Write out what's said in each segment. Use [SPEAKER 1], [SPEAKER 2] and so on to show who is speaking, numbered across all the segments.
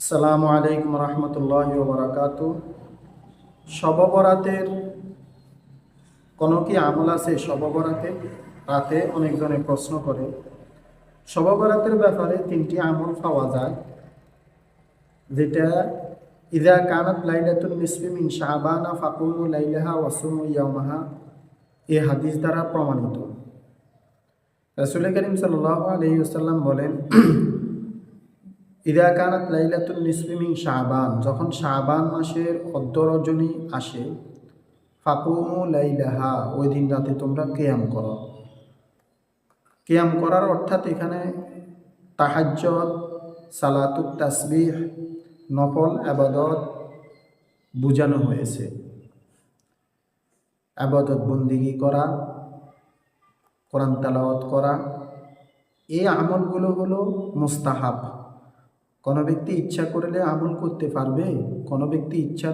[SPEAKER 1] আসসালামু আলাইকুম রহমতুল্লাহ বারাকাতু শব বরাতের কোনো কি আমল আছে শব বরাতে রাতে অনেকজনে প্রশ্ন করে। শব বরাতের ব্যাপারে তিনটি আমল পাওয়া যায়, যেটা ইদা কানাত লাইলাতুল নিসফি মিন শাহবানা ফাকুমু লাইলাহা ওয়াসুমু ইয়ামাহা এ হাদিস দ্বারা প্রমাণিত। রাসুল করিম সাল্লাহ আলহি আসাল্লাম বলেন ইদা কানাত লাইলাতুল নিসফিমিং শাহবান যখন শাহবান মাসের অর্ধ রজনী আসে, ফাকুমু লাইলাহা, ওই দিন রাতে তোমরা কেয়াম করো। কেয়াম করার অর্থাৎ এখানে তাহাজ্জত সালাতুত তাসবিহ, নফল, আবাদত বোঝানো হয়েছে। আবাদত বন্দিগি করা, কোরআন তালাওয়াত করা, এই আমলগুলো হলো মুস্তাহাব। কোনো ব্যক্তি ইচ্ছা করলে আমল করতে পারবে, কোনো ব্যক্তি ইচ্ছা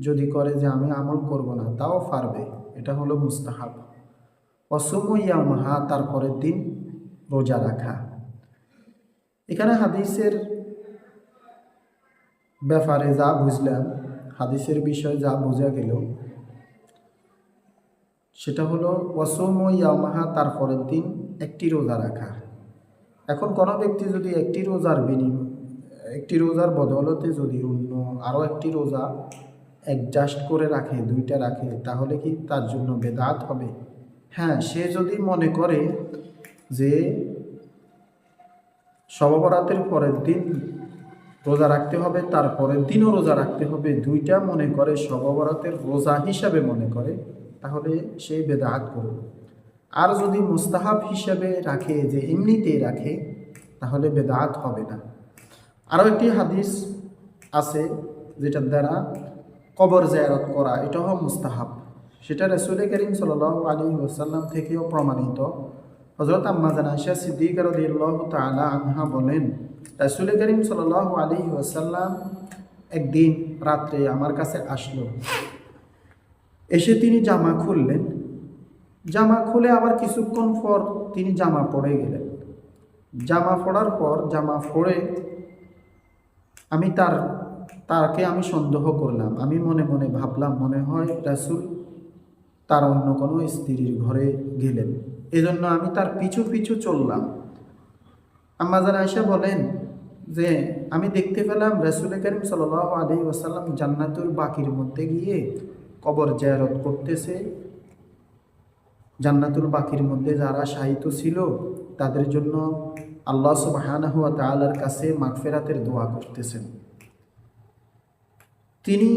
[SPEAKER 1] যদি করে যে আমি আমল করব না, তাও পারবে। এটা হলো মুস্তাহাব। অসময়ামহা তার পরের দিন রোজা রাখা। এখানে হাদিসের ব্যাপারে যা বুঝলাম, হাদিসের বিষয়ে যা বোঝা গেল, সেটা হলো ওয়াসময়ামাহা তার পরের দিন একটি রোজা রাখা। এখন কোনো ব্যক্তি যদি একটি রোজার বিনিময় একটি রোজার বদলতে যদি অন্য আরও একটি রোজা অ্যাডজাস্ট করে রাখে, দুইটা রাখে, তাহলে কি তার জন্য বেদাত হবে? হ্যাঁ সে যদি মনে করে যে সববরাতের পরের দিন রোজা রাখতে হবে, তার পরের দিনও রোজা রাখতে হবে, দুইটা মনে করে, সববরাতের রোজা হিসাবে মনে করে, তাহলে সে বেদাত করবে। আর যদি মুস্তাহাব হিসাবে রাখে, যে এমনিতেই রাখে, তাহলে বেদাহাত হবে না। আরও একটি হাদিস আছে যেটার দ্বারা কবর জায়ারত করা এটা এটাও মুস্তাহাব। সেটা রসুল করিম সাল আলী ওসাল্লাম থেকেও প্রমাণিত। হজরত আম্মাজান সিদ্দিক তালা আনহা বলেন রসুল করিম সাল আলী ওসাল্লাম একদিন রাত্রে আমার কাছে আসলো। এসে তিনি জামা খুললেন। জামা খুলে আবার কিছুক্ষণ পর তিনি জামা পড়ে গেলেন। জামা পড়ার পর জামা পরে আমি তার, তাকে আমি সন্দেহ করলাম। আমি মনে মনে ভাবলাম, মনে হয় রাসুল তার অন্য কোনো স্ত্রীর ঘরে গেলেন। এজন্য আমি তার পিছু পিছু চললাম। আম্মাজান আয়সা বলেন যে, আমি দেখতে পেলাম রাসুল করিম সাল আলী ওসাল্লাম জান্নাতুর বাকির মধ্যে গিয়ে কবর জায়ারত করতেছে। জান্নাতুল বাকির মধ্যে যারা সাহিত্য ছিল, তাদের জন্য আল্লাহ সুবাহানাহ তালার কাছে মাগফেরাতের দোয়া করতেছেন। তিনি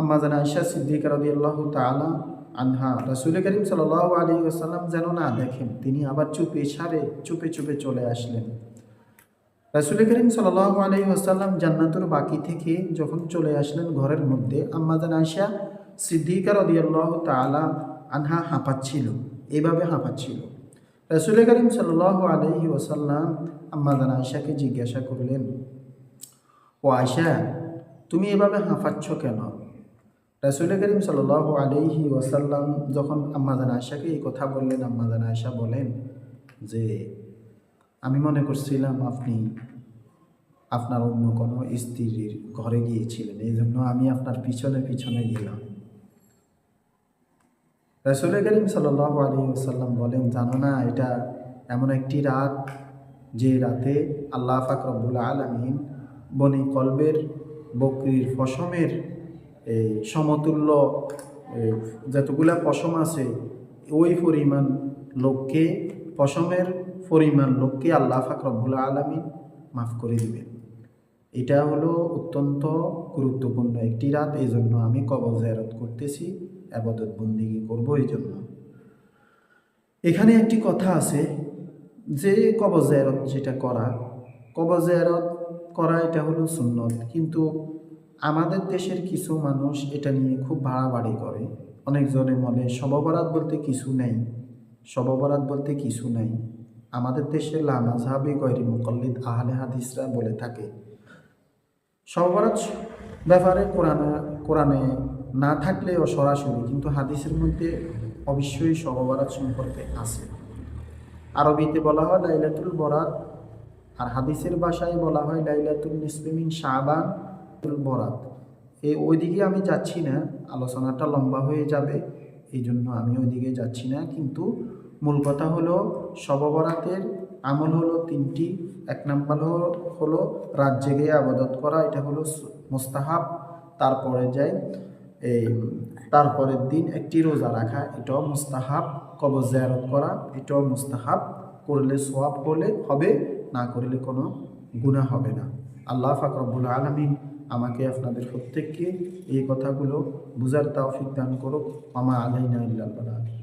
[SPEAKER 1] আম্মাজান আয়সা সিদ্দিক রদি আল্লাহ তালা আনহা রসুল করিম সাল আলী আসাল্লাম যেন না দেখেন, তিনি আবার চুপে সারে চুপে চুপে চলে আসলেন। রসুল করিম সাল আলী আসাল্লাম জান্নাতুর বাকি থেকে যখন চলে আসলেন ঘরের মধ্যে আম্মাজান আয়সা সিদ্দিকা রদি আল্লাহ তালা আনহা হাঁপাচ্ছিল, এভাবে হাঁপাচ্ছিল। রসুল করিম সাল আলহি ওসাল্লাম আম্মাদান আয়সাকে জিজ্ঞাসা করলেন, ও আয়সা তুমি এভাবে হাঁফাচ্ছ কেন? রসুল করিম সাল আলহি ওসাল্লাম যখন আম্মাদান আয়সাকে এই কথা বললেন আম্মাদান আয়সা বলেন যে, আমি মনে করছিলাম আপনি আপনার অন্য কোনো স্ত্রীর ঘরে গিয়েছিলেন। এই জন্য আমি আপনার পিছনে পিছনে গেলাম। রসুল করিম সাল আলী সাল্লাম বলেন, জানো না, এটা এমন একটি রাত যে রাতে আল্লাহ ফাকরবুল আলমিন বনি কলবের বকরির ফসমের এই সমতুল্য যতগুলা পশম আছে, ওই পরিমাণ লোককে, পশমের পরিমাণ লোককে আল্লাহ ফাকরবুল আলমিন মাফ করে দিবেন। এটা হলো অত্যন্ত গুরুত্বপূর্ণ একটি রাত। এই জন্য আমি কবর জায়রত করতেছি। আবাদত বন্দিগি করব এই জন্য। এখানে একটি কথা আছে যে কবর জায়রত যেটা করা, কবর করা এটা হলো সুন্নত। কিন্তু আমাদের দেশের কিছু মানুষ এটা নিয়ে খুব বাড়াবাড়ি করে। অনেকজনে মনে সববরাত বলতে কিছু নেই সববরাত বলতে কিছু নেই। আমাদের দেশে লামাজহাবি গৈরি মুকল্লিদ আহলে হাদিসরা বলে থাকে। সববরাত ব্যাপারে কোরআনে কোরআনে না থাকলেও সরাসরি, কিন্তু হাদিসের মধ্যে অবশ্যই সববরাত সম্পর্কে আছে। আরবিতে বলা হয় লাইলাতুল বরাত, আর হাদিসের ভাষায় বলা হয় লাইলাতুল নিসফিমিন শাবান বরাত। এই ওইদিকে আমি যাচ্ছি না, আলোচনাটা লম্বা হয়ে যাবে এই জন্য আমি ওইদিকে যাচ্ছি না, কিন্তু মূল কথা হলো সববরাতের আমল হলো তিনটি। এক নাম্বার হলো রাত জেগে আবাদত করা, এটা হলো মোস্তাহাব। তারপরে যাই এই, তারপরের দিন একটি রোজা রাখা, এটাও মুস্তাহাব, কবর জায়ারত করা, এটাও মুস্তাহাব, করলে সোয়াব করলে হবে, না করলে কোনো গুণা হবে না। আল্লাহ ফাকরবুল আলমিন আমাকে আপনাদের প্রত্যেককে এই কথাগুলো বুঝার তাও দান করুক। আমা আলাইনা ইল্লাল বালাগ